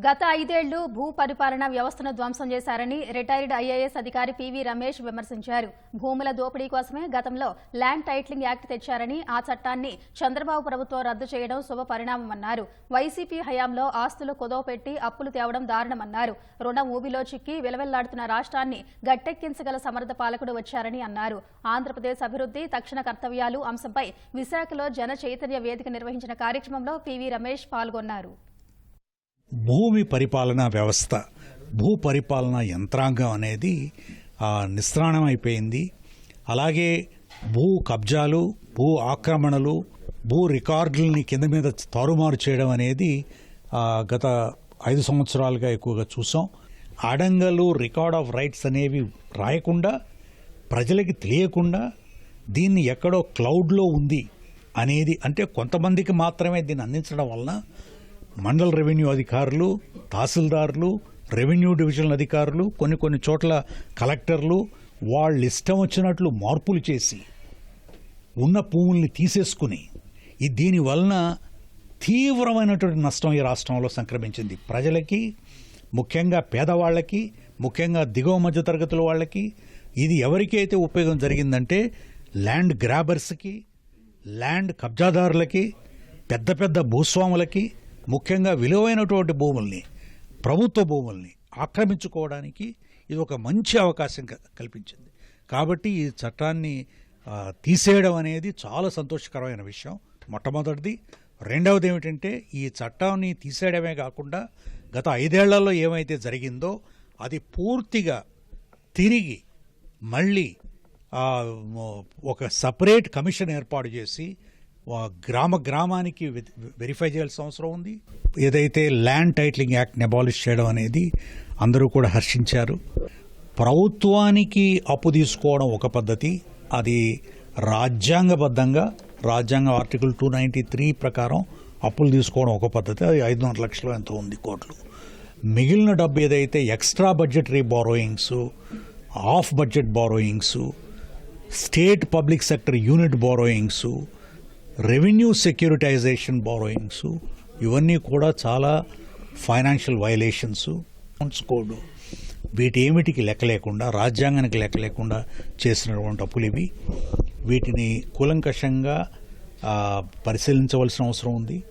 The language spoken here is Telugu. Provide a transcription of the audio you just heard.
గత ఐదేళ్ళు భూ పరిపాలన వ్యవస్థను ధ్వంసం చేశారని రిటైర్డ్ ఐఏఎస్ అధికారి పివి రమేష్ విమర్శించారు. భూముల దోపిడీ కోసమే గతంలో ల్యాండ్ టైటిలింగ్ యాక్ట్ తెచ్చారని ఆ చట్టాన్ని చంద్రబాబు ప్రభుత్వం రద్దు చేయడం శుభ పరిణామమన్నారు. వైసీపీ హయాంలో ఆస్తులు కుదవపెట్టి అప్పులు తేవడం దారుణమన్నారు. రుణ ఊబిలో చిక్కి విలవెల్లాడుతున్న రాష్ట్రాన్ని గట్టెక్కించగల సమర్థ పాలకుడు వచ్చారని అన్నారు. ఆంధ్రప్రదేశ్ అభివృద్ధి తక్షణ కర్తవ్యాలు అంశంపై విశాఖలో జన చైతన్య వేదిక నిర్వహించిన కార్యక్రమంలో పివి రమేష్ పాల్గొన్నారు. భూమి పరిపాలనా వ్యవస్థ భూ పరిపాలనా యంత్రాంగం అనేది ఆ, నిస్త్రాణం అయిపోయింది అలాగే భూ కబ్జాలు భూ ఆక్రమణలు భూ రికార్డులని కింద మీద తారుమారు చేయడం అనేది గత ఐదు సంవత్సరాలుగా ఎక్కువగా చూసాం. అడంగలు రికార్డ్ ఆఫ్ రైట్స్ అనేవి రాయకుండా ప్రజలకి తెలియకుండా దీన్ని ఎక్కడో క్లౌడ్లో ఉంది అనేది అంటే కొంతమందికి మాత్రమే దీన్ని అందించడం వలన మండల రెవెన్యూ అధికారులు తహసీల్దారులు రెవెన్యూ డివిజన్ అధికారులు కొన్ని కొన్ని చోట్ల కలెక్టర్లు వాళ్ళు ఇష్టం వచ్చినట్లు మార్పులు చేసి ఉన్న భూముల్ని తీసేసుకుని ఈ దీని వలన తీవ్రమైనటువంటి నష్టం ఈ రాష్ట్రంలో సంక్రమించింది. ప్రజలకి ముఖ్యంగా పేదవాళ్ళకి ముఖ్యంగా దిగువ మధ్య తరగతుల వాళ్ళకి ఇది ఎవరికైతే ఉపయోగం జరిగిందంటే ల్యాండ్ గ్రాబర్స్కి ల్యాండ్ కబ్జాదారులకి పెద్ద పెద్ద భూస్వాములకి ముఖ్యంగా విలువైనటువంటి భూముల్ని ప్రభుత్వ భూముల్ని ఆక్రమించుకోవడానికి ఇది ఒక మంచి అవకాశం కల్పించింది. కాబట్టి ఈ చట్టాన్ని తీసేయడం అనేది చాలా సంతోషకరమైన విషయం. మొట్టమొదటిది. రెండవది ఏమిటంటే ఈ చట్టాన్ని తీసేయడమే కాకుండా గత ఐదేళ్ళలో ఏమైతే జరిగిందో అది పూర్తిగా తిరిగి మళ్ళీ ఒక సపరేట్ కమిషన్ ఏర్పాటు చేసి గ్రామ గ్రామానికి వెరిఫై చేయాల్సిన అవసరం ఉంది. ఏదైతే ల్యాండ్ టైటిలింగ్ యాక్ట్ని అబాలిష్ చేయడం అనేది అందరూ కూడా హర్షించారు. ప్రభుత్వానికి అప్పు తీసుకోవడం ఒక పద్ధతి. అది రాజ్యాంగబద్ధంగా రాజ్యాంగ ఆర్టికల్ టూ నైంటీ త్రీ ప్రకారం అప్పులు తీసుకోవడం ఒక పద్ధతి. అది ఐదు వందల లక్షలు ఎంతో ఉంది కోట్లు. మిగిలిన డబ్బు ఏదైతే extra budgetary borrowings off budget borrowings state public sector unit borrowings revenue securitization borrowings ఇవన్నీ కూడా చాలా ఫైనాన్షియల్ వైలేషన్స్ కోడ్. వీటి ఏమిటికి లెక్క లేకుండా రాజ్యాంగానికి లెక్క లేకుండా చేసినటువంటి అప్పులు ఇవి. వీటిని కూలంకషంగా పరిశీలించవలసిన అవసరం ఉంది.